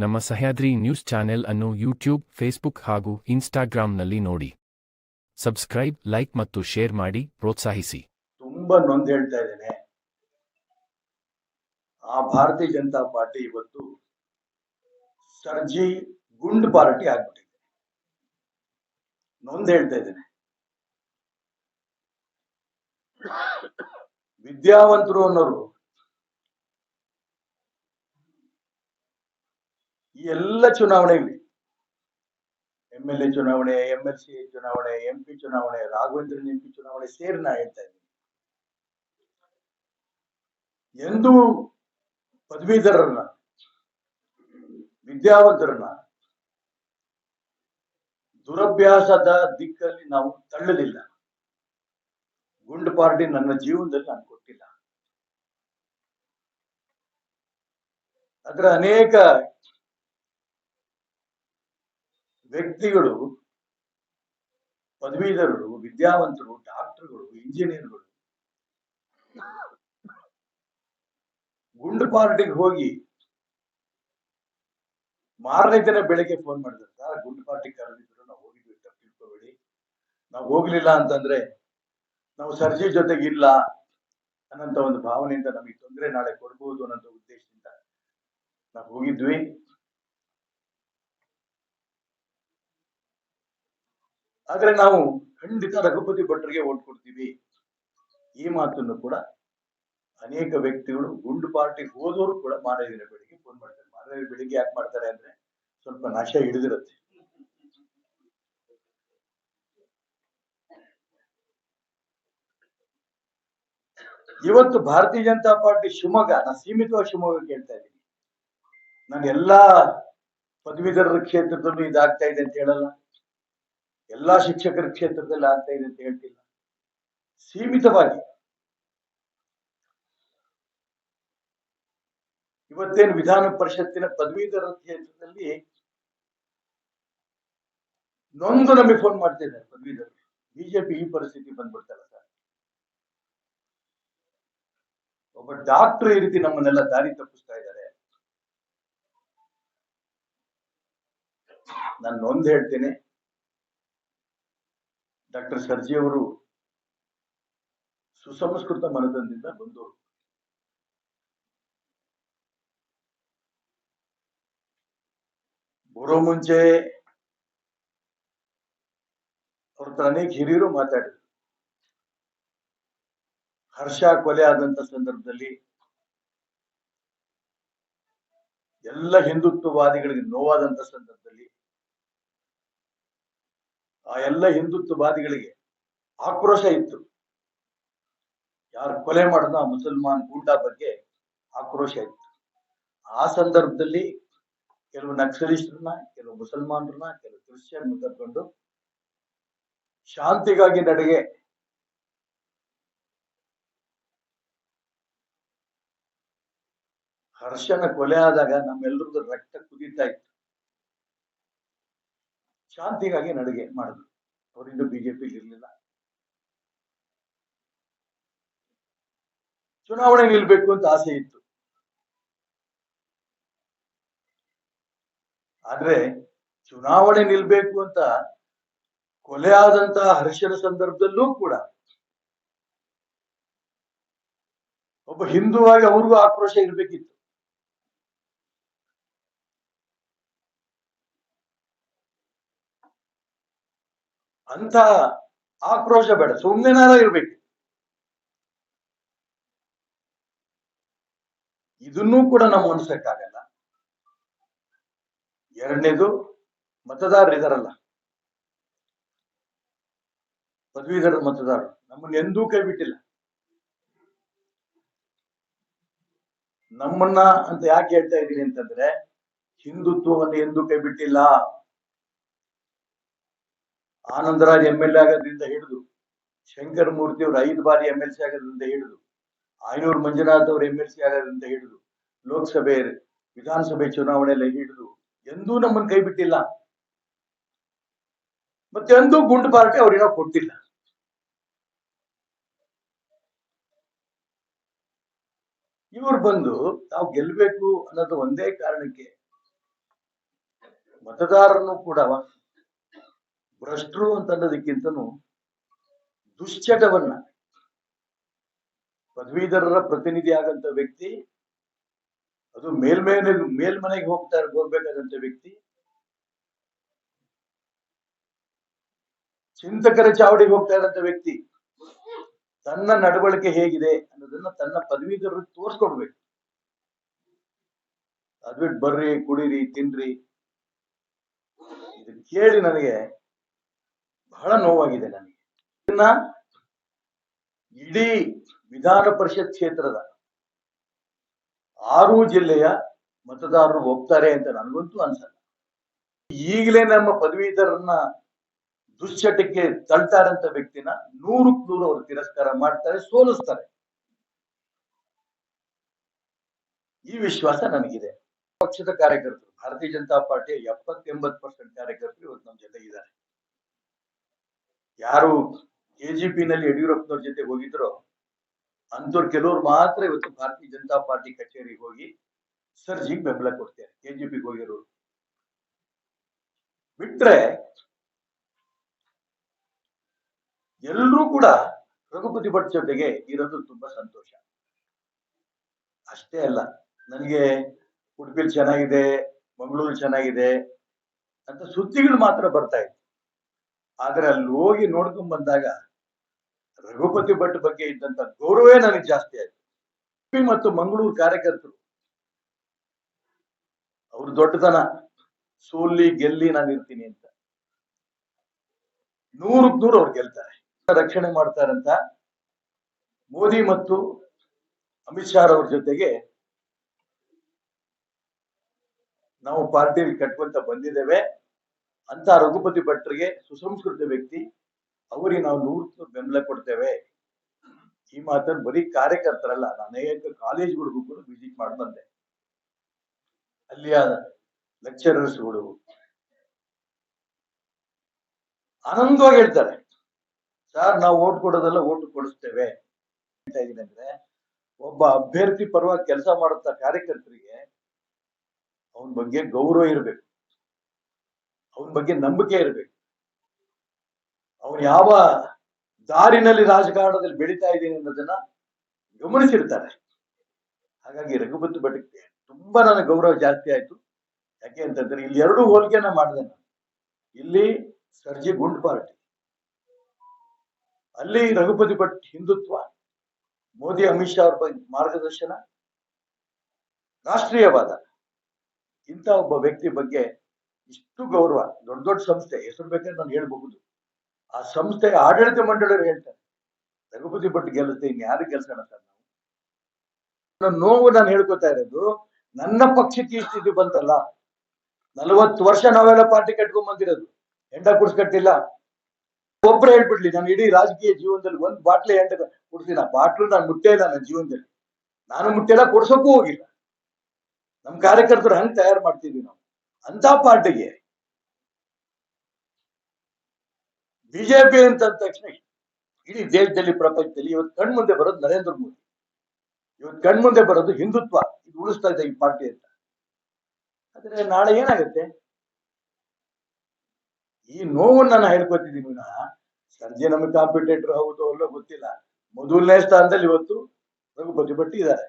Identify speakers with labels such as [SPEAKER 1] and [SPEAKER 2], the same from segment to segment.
[SPEAKER 1] ನಮ್ಮ Sahyadri news channel ಅನ್ನು YouTube, Facebook ಹಾಗೂ ಇನ್ಸ್ಟಾಗ್ರಾಂನಲ್ಲಿ ನೋಡಿ. ಸಬ್ಸ್ಕ್ರೈಬ್, ಲೈಕ್ ಮತ್ತು ಶೇರ್ ಮಾಡಿ, ಪ್ರೋತ್ಸಾಹಿಸಿ.
[SPEAKER 2] ತುಂಬಾ ನೊಂದು ಹೇಳ್ತಾ ಇದ್ದೇನೆ. ಆ ಭಾರತೀಯ ಜನತಾ ಪಾರ್ಟಿ ಇವತ್ತು ಸರ್ಜಿ ಗುಂಡ್ ಪಾರ್ಟಿ ಆಗ್ಬಿಟ್ಟಿದೆ. ನೊಂದು ಹೇಳ್ತಾ ಇದ್ದೇನೆ. ವಿದ್ಯಾವಂತರು ಅನ್ನೋರು ಈ ಚುನಾವಣೆ ಇವೆ ಎಂ ಎಲ್ ಎ ಚುನಾವಣೆ ಎಂ ಎಲ್ ಸಿ ಚುನಾವಣೆ ಎಂ ಪಿ ಚುನಾವಣೆ, ರಾಘವೇಂದ್ರನ್ ಎಂ ಚುನಾವಣೆ ಸೇರಿ ನಾ ಹೇಳ್ತಾ ಇದ್ದೀನಿ. ಎಂದೂ ಪದವೀಧರರನ್ನ, ವಿದ್ಯಾವಂತರನ್ನ ದುರಭ್ಯಾಸದ ದಿಕ್ಕಲ್ಲಿ ನಾವು ತಳ್ಳಲಿಲ್ಲ. ಗುಂಡು ಪಾರ್ಟಿ ನನ್ನ ಜೀವನದಲ್ಲಿ ನಾನು ಕೊಟ್ಟಿಲ್ಲ. ಅದರ ಅನೇಕ ವ್ಯಕ್ತಿಗಳು, ಪದವೀಧರರು, ವಿದ್ಯಾವಂತರು, ಡಾಕ್ಟರ್ಗಳು, ಇಂಜಿನಿಯರ್ಗಳು ಗುಂಡು ಪಾರ್ಟಿಗೆ ಹೋಗಿ ಮಾರನೇ ದಿನ ಬೆಳಿಗ್ಗೆ ಫೋನ್ ಮಾಡಿದ್ರು, ಸರ್ ಗುಂಡು ಪಾರ್ಟಿ ಕರೆದಿದ್ರು, ನಾವು ಹೋಗಿದ್ವಿ ತಿಳ್ಕೊಬೇಡಿ. ನಾವು ಹೋಗ್ಲಿಲ್ಲ ಅಂತಂದ್ರೆ ನಾವು ಸರ್ಜಿ ಜೊತೆಗೆ ಇಲ್ಲ ಅನ್ನಂತ ಒಂದು ಭಾವನೆಯಿಂದ ನಮಗೆ ತೊಂದರೆ ನಾಳೆ ಕೊಡ್ಬೋದು ಅನ್ನೋ ಉದ್ದೇಶದಿಂದ ನಾವು ಹೋಗಿದ್ವಿ. ಆದ್ರೆ ನಾವು ಖಂಡಿತ ರಘುಪತಿ ಭಟ್ರಿಗೆ ಓಟ್ ಕೊಡ್ತೀವಿ. ಈ ಮಾತನ್ನು ಕೂಡ ಅನೇಕ ವ್ಯಕ್ತಿಗಳು, ಗುಂಡು ಪಾರ್ಟಿ ಹೋದವರು ಕೂಡ ಮಾಡಿದ್ರೆ ಬೆಳಿಗ್ಗೆ ಫೋನ್ ಮಾಡ್ತಾರೆ. ದಿನ ಬೆಳಿಗ್ಗೆ ಯಾಕೆ ಮಾಡ್ತಾರೆ ಅಂದ್ರೆ ಸ್ವಲ್ಪ ನಾಶ ಹಿಡಿದಿರುತ್ತೆ. ಇವತ್ತು ಭಾರತೀಯ ಜನತಾ ಪಾರ್ಟಿ ಶಿವಮೊಗ್ಗ, ನಾ ಸೀಮಿತವಾಗಿ ಶಿವಮೊಗ್ಗ ಕೇಳ್ತಾ ಇದ್ದೀನಿ. ನಾನು ಎಲ್ಲಾ ಪದವೀಧರರ ಕ್ಷೇತ್ರದಲ್ಲೂ ಇದಾಗ್ತಾ ಇದೆ ಅಂತ ಹೇಳಲ್ಲ. ಎಲ್ಲಾ ಶಿಕ್ಷಕರ ಕ್ಷೇತ್ರದಲ್ಲಿ ಆಗ್ತಾ ಇದೆ ಅಂತ ಹೇಳ್ತಿಲ್ಲ. ಸೀಮಿತವಾಗಿ. ಇವತ್ತೇನು ವಿಧಾನ ಪರಿಷತ್ತಿನ ಪದವೀಧರ ಕ್ಷೇತ್ರದಲ್ಲಿ ನೊಂದು ನಮಗೆ ಫೋನ್ ಮಾಡ್ತಿದ್ದಾರೆ ಪದವೀಧರರು ಬಿಜೆಪಿ ಈ ಪರಿಸ್ಥಿತಿ ಬಂದ್ಬಿಡ್ತಲ್ಲ ಸರ್. ಒಬ್ಬ ಡಾಕ್ಟರ್ ಈ ರೀತಿ ನಮ್ಮನ್ನೆಲ್ಲ ದಾರಿ ತಪ್ಪಿಸ್ತಾ ಇದ್ದಾರೆ. ನಾನು ನೊಂದು ಹೇಳ್ತೇನೆ. ಡಾಕ್ಟರ್ ಸರ್ಜಿ ಅವರು ಸುಸಂಸ್ಕೃತ ಮನದಂದಿಂದ ಬಂದು ಬರೋ ಮುಂಚೆ ಅವ್ರ ಅನೇಕ ಹಿರಿಯರು ಮಾತಾಡಿದ್ರು. ಹರ್ಷ ಕೊಲೆ ಆದಂತ ಸಂದರ್ಭದಲ್ಲಿ ಎಲ್ಲ ಹಿಂದುತ್ವವಾದಿಗಳಿಗೆ ನೋವಾದಂತ ಸಂದರ್ಭದಲ್ಲಿ ಆ ಎಲ್ಲ ಹಿಂದುತ್ವವಾದಿಗಳಿಗೆ ಆಕ್ರೋಶ ಇತ್ತು. ಯಾರು ಕೊಲೆ ಮಾಡಿದ ಮುಸಲ್ಮಾನ್ ಗೂಂಡಾ ಬಗ್ಗೆ ಆಕ್ರೋಶ ಇತ್ತು. ಆ ಸಂದರ್ಭದಲ್ಲಿ ಕೆಲವು ನಕ್ಸಲಿಸ್ಟ್ರನ್ನ ಕೆಲವು ಮುಸಲ್ಮಾನರನ್ನ, ಕೆಲವು ಕ್ರಿಶ್ಚಿಯನ್ ಕರ್ಕೊಂಡು ಶಾಂತಿಗಾಗಿ ನಡೆಗೆ ಹರ್ಷನ ಕೊಲೆ ಆದಾಗ ನಮ್ಮೆಲ್ಲರದ್ದು ರಕ್ತ ಕುದೀತಾ ಇತ್ತು ಶಾಂತಿಗಾಗಿ ನಡಿಗೆ ಮಾಡಿದ್ರು. ಅವರಿಂದ ಬಿಜೆಪಿ ಇರಲಿಲ್ಲ. ಚುನಾವಣೆ ನಿಲ್ಬೇಕು ಅಂತ ಆಸೆ ಇತ್ತು. ಆದ್ರೆ ಚುನಾವಣೆ ನಿಲ್ಬೇಕು ಅಂತ ಕೊಲೆ ಆದಂತಹ ಹರ್ಷನ ಸಂದರ್ಭದಲ್ಲೂ ಕೂಡ ಒಬ್ಬ ಹಿಂದೂವಾಗಿ ಅವ್ರಿಗೂ ಆಕ್ರೋಶ ಇರ್ಬೇಕಿತ್ತು. ಅಂತ ಆಕ್ರೋಶ ಬೇಡ ಸುಮ್ಮನೆನಾರ ಇರ್ಬೇಕು. ಇದನ್ನೂ ಕೂಡ ನಾವು ಅನ್ಸಕ್ಕಾಗಲ್ಲ ಎರಡನೇದು ಮತದಾರರು ಇದಾರಲ್ಲ ಪದವೀಧರ ಮತದಾರರು, ನಮ್ಮನ್ನ ಎಂದೂ ಕೈ ಬಿಟ್ಟಿಲ್ಲ ನಮ್ಮನ್ನ ಅಂತ ಯಾಕೆ ಹೇಳ್ತಾ ಇದ್ದೀನಿ ಅಂತಂದ್ರೆ, ಹಿಂದುತ್ವವನ್ನು ಎಂದೂ ಕೈ ಬಿಟ್ಟಿಲ್ಲ ಆನಂದರಾಜ್ ಎಂ ಎಲ್ ಆಗೋದ್ರಿಂದ ಹಿಡಿದು ಶಂಕರ್ ಮೂರ್ತಿ ಅವರು ಐದು ಬಾರಿ ಎಂ ಎಲ್ ಸಿ ಆಗೋದ್ರಿಂದ ಹಿಡಿದು ಆಯನೂರು ಮಂಜುನಾಥ್ ಅವರು ಎಂ ಎಲ್ ಸಿ ಆಗೋದ್ರಿಂದ ಹಿಡಿದು ಲೋಕಸಭೆ, ವಿಧಾನಸಭೆ ಚುನಾವಣೆಯಲ್ಲಿ ಹಿಡಿದು ಎಂದೂ ನಮ್ಮನ್ನು ಕೈ ಬಿಟ್ಟಿಲ್ಲ. ಮತ್ತೆ ಎಂದೂ ಗುಂಡು ಪಾರ್ಟಿ ಅವ್ರಿಗೆ ಕೊಟ್ಟಿಲ್ಲ. ಇವ್ರು ಬಂದು ನಾವು ಗೆಲ್ಲಬೇಕು ಅನ್ನೋದು ಒಂದೇ ಕಾರಣಕ್ಕೆ ಮತದಾರರನ್ನು ಕೂಡ ಭ್ರಷ್ಟರು ಅಂತ ಅನ್ನೋದಕ್ಕಿಂತನೂ ದುಶ್ಚಟವನ್ನ ಪದವೀಧರರ ಪ್ರತಿನಿಧಿ ಆಗಂತ ವ್ಯಕ್ತಿ, ಅದು ಮೇಲ್ಮೇಲೆ ಮೇಲ್ಮನೆಗೆ ಹೋಗ್ತಾ ಹೋಗ್ಬೇಕಾದಂತ ವ್ಯಕ್ತಿ, ಚಿಂತಕರ ಚಾವಡಿಗೆ ಹೋಗ್ತಾ ಇರೋಂಥ ವ್ಯಕ್ತಿ, ತನ್ನ ನಡವಳಿಕೆ ಹೇಗಿದೆ ಅನ್ನೋದನ್ನ ತನ್ನ ಪದವೀಧರರು ತೋರಿಸ್ಕೊಡ್ಬೇಕು. ಅದ್ಬಿಟ್ಟು ಬರ್ರಿ, ಕುಡೀರಿ, ತಿನ್ರಿ. ಇದು ಕೇಳಿ ನನಗೆ ಬಹಳ ನೋವಾಗಿದೆ ನನಗೆ. ಇದನ್ನ ಇಡೀ ವಿಧಾನ ಪರಿಷತ್ ಕ್ಷೇತ್ರದ ಆರು ಜಿಲ್ಲೆಯ ಮತದಾರರು ಒಪ್ತಾರೆ ಅಂತ ನನಗಂತೂ ಅನ್ಸಲ್ಲ. ಈಗಲೇ ನಮ್ಮ ಪದವೀಧರನ್ನ ದುಶ್ಚಟಕ್ಕೆ ತಳ್ತಾರಂತ ವ್ಯಕ್ತಿನ ನೂರಕ್ಕೆ ನೂರು ಅವರು ತಿರಸ್ಕಾರ ಮಾಡ್ತಾರೆ, ಸೋಲಿಸ್ತಾರೆ. ಈ ವಿಶ್ವಾಸ ನನಗಿದೆ. ಪಕ್ಷದ ಕಾರ್ಯಕರ್ತರು, ಭಾರತೀಯ ಜನತಾ ಪಾರ್ಟಿಯ ಎಪ್ಪತ್ತೆಂಬತ್ ಪರ್ಸೆಂಟ್ ಕಾರ್ಯಕರ್ತರು ಇವತ್ತು ನಮ್ಮ ಜೊತೆ ಇದ್ದಾರೆ. ಯಾರು ಕೆಜಿಪಿ ನಲ್ಲಿ ಯಡಿಯೂರಪ್ಪನವ್ರ ಜೊತೆ ಹೋಗಿದ್ರೋ ಅಂತವ್ರು ಕೆಲವ್ರು ಮಾತ್ರ ಇವತ್ತು ಭಾರತೀಯ ಜನತಾ ಪಾರ್ಟಿ ಕಚೇರಿಗೆ ಹೋಗಿ ಸರ್ಜಿಗೆ ಬೆಂಬಲ ಕೊಡ್ತಾರೆ ಎ ಜಿ ಪಿಗೆ ಹೋಗಿರೋರು. ಬಿಟ್ರೆ ಎಲ್ಲರೂ ಕೂಡ ರಘುಪತಿ ಭಟ್ ಜೊತೆಗೆ ಇರೋದು ತುಂಬಾ ಸಂತೋಷ. ಅಷ್ಟೇ ಅಲ್ಲ, ನನಗೆ ಉಡುಪಿಲಿ ಚೆನ್ನಾಗಿದೆ ಮಂಗಳೂರು ಚೆನ್ನಾಗಿದೆ ಅಂತ ಸುದ್ದಿಗಳು ಮಾತ್ರ ಬರ್ತಾ ಇತ್ತು ಆದ್ರೆ ಅಲ್ಲಿ ಹೋಗಿ ನೋಡ್ಕೊಂಡ್ ಬಂದಾಗ ರಘುಪತಿ ಭಟ್ ಬಗ್ಗೆ ಇದ್ದಂತ ಗೌರವೇ ನನಗೆ ಜಾಸ್ತಿ ಆಯ್ತು. ಉಡುಪಿ ಮತ್ತು ಮಂಗಳೂರು ಕಾರ್ಯಕರ್ತರು. ಅವ್ರು ದೊಡ್ಡತನ ಸೋಲ್ಲಿ ಗೆಲ್ಲಿ ನಾನು ಇರ್ತೀನಿ ಅಂತ. ನೂರಕ್ ನೂರು ಅವ್ರು ಗೆಲ್ತಾರೆ. ರಕ್ಷಣೆ ಮಾಡ್ತಾರಂತ ಮೋದಿ ಮತ್ತು ಅಮಿತ್ ಶಾ ಅವ್ರ ಜೊತೆಗೆ ನಾವು ಪಾರ್ಟಿಯಲ್ಲಿ ಕಟ್ಕೊಂತ ಬಂದಿದ್ದೇವೆ. ಅಂತ ರಘುಪತಿ ಭಟ್ರಿಗೆ ಸುಸಂಸ್ಕೃತ ವ್ಯಕ್ತಿ, ಅವರಿಗೆ ನಾವು ನೂರು ಬೆಂಬಲ ಕೊಡ್ತೇವೆ. ಈ ಮಾತನ್ನು ಬರೀ ಕಾರ್ಯಕರ್ತರಲ್ಲ, ನಾನು ಅನೇಕ ಕಾಲೇಜ್ಗಳಿಗೂ ಕೂಡ ವಿಸಿಟ್ ಮಾಡಿ ಬಂದೆ. ಅಲ್ಲಿಯ ಲೆಕ್ಚರರ್ಸ್ಗಳು ಆನಂದವಾಗಿ ಹೇಳ್ತಾರೆ ಸರ್ ನಾವು ಓಟ್ ಕೊಡೋದೆಲ್ಲ ಓಟ್ ಕೊಡಿಸ್ತೇವೆ. ಅಂತ ಅಂದ್ರೆ, ಒಬ್ಬ ಅಭ್ಯರ್ಥಿ ಪರವಾಗಿ ಕೆಲಸ ಮಾಡುತ್ತ ಕಾರ್ಯಕರ್ತರಿಗೆ ಅವನ ಬಗ್ಗೆ ಗೌರವ ಇರಬೇಕು. ಅವನ ಬಗ್ಗೆ ನಂಬಿಕೆ ಇರಬೇಕು. ಅವನು ಯಾವ ದಾರಿನಲ್ಲಿ ರಾಜಕಾರಣದಲ್ಲಿ ಬೆಳೀತಾ ಇದ್ದೀನಿ ಅನ್ನೋದನ್ನ ಗಮನಿಸಿರ್ತಾರೆ. ಹಾಗಾಗಿ ರಘುಪತಿ ಭಟ್ಗೆ ತುಂಬಾ ನನ್ನ ಗೌರವ ಜಾಸ್ತಿ ಆಯ್ತು. ಯಾಕೆ ಅಂತಂದ್ರೆ ಇಲ್ಲಿ ಎರಡು ಹೋಲಿಕೆನ ಮಾಡಿದೆ ಇಲ್ಲಿ ಸರ್ಜಿ ಗುಂಡ್ ಪಾರ್ಟಿ ಅಲ್ಲಿ ರಘುಪತಿ ಭಟ್ ಹಿಂದುತ್ವ, ಮೋದಿ, ಅಮಿತ್ ಶಾ ಅವ್ರ ಮಾರ್ಗದರ್ಶನ, ರಾಷ್ಟ್ರೀಯವಾದ ಇಂಥ ಒಬ್ಬ ವ್ಯಕ್ತಿ ಬಗ್ಗೆ ಇಷ್ಟು ಗೌರವ, ದೊಡ್ಡ ದೊಡ್ಡ ಸಂಸ್ಥೆ, ಹೆಸರು ಬೇಕಾದ್ರೆ ನಾನು ಹೇಳ್ಬಹುದು. ಆ ಸಂಸ್ಥೆಯ ಆಡಳಿತ ಮಂಡಳಿಯವರು ಹೇಳ್ತಾರೆ. ರಘುಪತಿ ಭಟ್ ಗೆಲ್ಲುತ್ತೆ ಇನ್ ಯಾರು ಗೆಲ್ಸೋಣ ಸರ್ ನಾವು? ನೋವು ನಾನು ಹೇಳ್ಕೊತಾ ಇರೋದು, ನನ್ನ ಪಕ್ಷಕ್ಕೆ ಈ ಸ್ಥಿತಿ ಬಂತಲ್ಲ. ನಲವತ್ತು ವರ್ಷ ನಾವೆಲ್ಲ ಪಾರ್ಟಿ ಕಟ್ಕೊಂಡ್ ಬಂದಿರೋದು. ಹೆಂಡ ಕುಡ್ಸ್ಕಟ್ಟಿಲ್ಲ ಒಬ್ರು ಹೇಳ್ಬಿಡ್ಲಿ, ನಾನು ಇಡೀ ರಾಜಕೀಯ ಜೀವನದಲ್ಲಿ ಒಂದ್ ಬಾಟ್ಲಿ ಹೆಂಡ ಆ ಬಾಟ್ಲು ನಾನು ಮುಟ್ಟೆ ಇಲ್ಲ ನನ್ನ ಜೀವನದಲ್ಲಿ. ನಾನು ಮುಟ್ಟೆಲ್ಲ ಕೊಡ್ಸೋಕ್ಕೂ ಹೋಗಿಲ್ಲ. ನಮ್ ಕಾರ್ಯಕರ್ತರು ಹಂಗ್ ತಯಾರು ಮಾಡ್ತಿದ್ವಿ ನಾವು. ಅಂತ ಪಾರ್ಟಿಗೆ ಬಿಜೆಪಿ ಅಂತ ತಕ್ಷಣ ಇಡೀ ದೇಶದಲ್ಲಿ ಪ್ರಪಂಚದಲ್ಲಿ ಇವತ್ತು ಕಣ್ಮುಂದೆ ಬರೋದು ನರೇಂದ್ರ ಮೋದಿ. ಇವತ್ತು ಕಣ್ಮುಂದೆ ಬರೋದು ಹಿಂದುತ್ವ. ಇದು ಉಳಿಸ್ತಾ ಇದೆ ಈ ಪಾರ್ಟಿ ಅಂತ. ಆದ್ರೆ ನಾಳೆ ಏನಾಗುತ್ತೆ? ಈ ನೋವನ್ನ ನಾನು ಹೇಳ್ಕೊತಿದ್ದೀನಿ ವಿನಃ ಸಂಜೆ ನಮಗೆ ಕಾಂಪಿಟೇಟರ್ ಹೌದು ಅಲ್ಲೋ ಗೊತ್ತಿಲ್ಲ. ಮೊದಲನೇ ಸ್ಥಾನದಲ್ಲಿ ಇವತ್ತು ರಘುಪತಿ ಭಟ್ ಇದ್ದಾರೆ.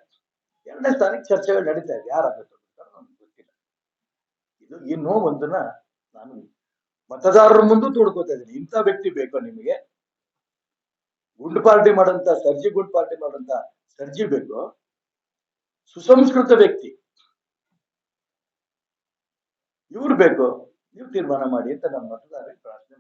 [SPEAKER 2] ಎರಡನೇ ಸ್ಥಾನಕ್ಕೆ ಚರ್ಚೆಗಳು ನಡೀತಾ ಇದೆ. ಯಾರಾಗುತ್ತೆ ಅಂತ ನಮ್ಗೆ ಗೊತ್ತಿಲ್ಲ ಇದು ಈ ನೋವೊಂದನ್ನ ನಾನು ಮತದಾರರ ಮುಂದೆ ತೋಡ್ಕೋತಾ ಇದ್ದೀನಿ. ಇಂಥ ವ್ಯಕ್ತಿ ಬೇಕೋ ನಿಮಗೆ? ಗುಂಡು ಪಾರ್ಟಿ ಮಾಡಂತ ಸರ್ಜಿ ಗುಂಡು ಪಾರ್ಟಿ ಮಾಡಂತ ಸರ್ಜಿ ಬೇಕು. ಸುಸಂಸ್ಕೃತ ವ್ಯಕ್ತಿ. ಇವ್ರು ಬೇಕು. ನೀವು ತೀರ್ಮಾನ ಮಾಡಿ ಅಂತ ನಮ್ಮ ಮತದಾರರಿಗೆ ಪ್ರಾರ್ಥನೆ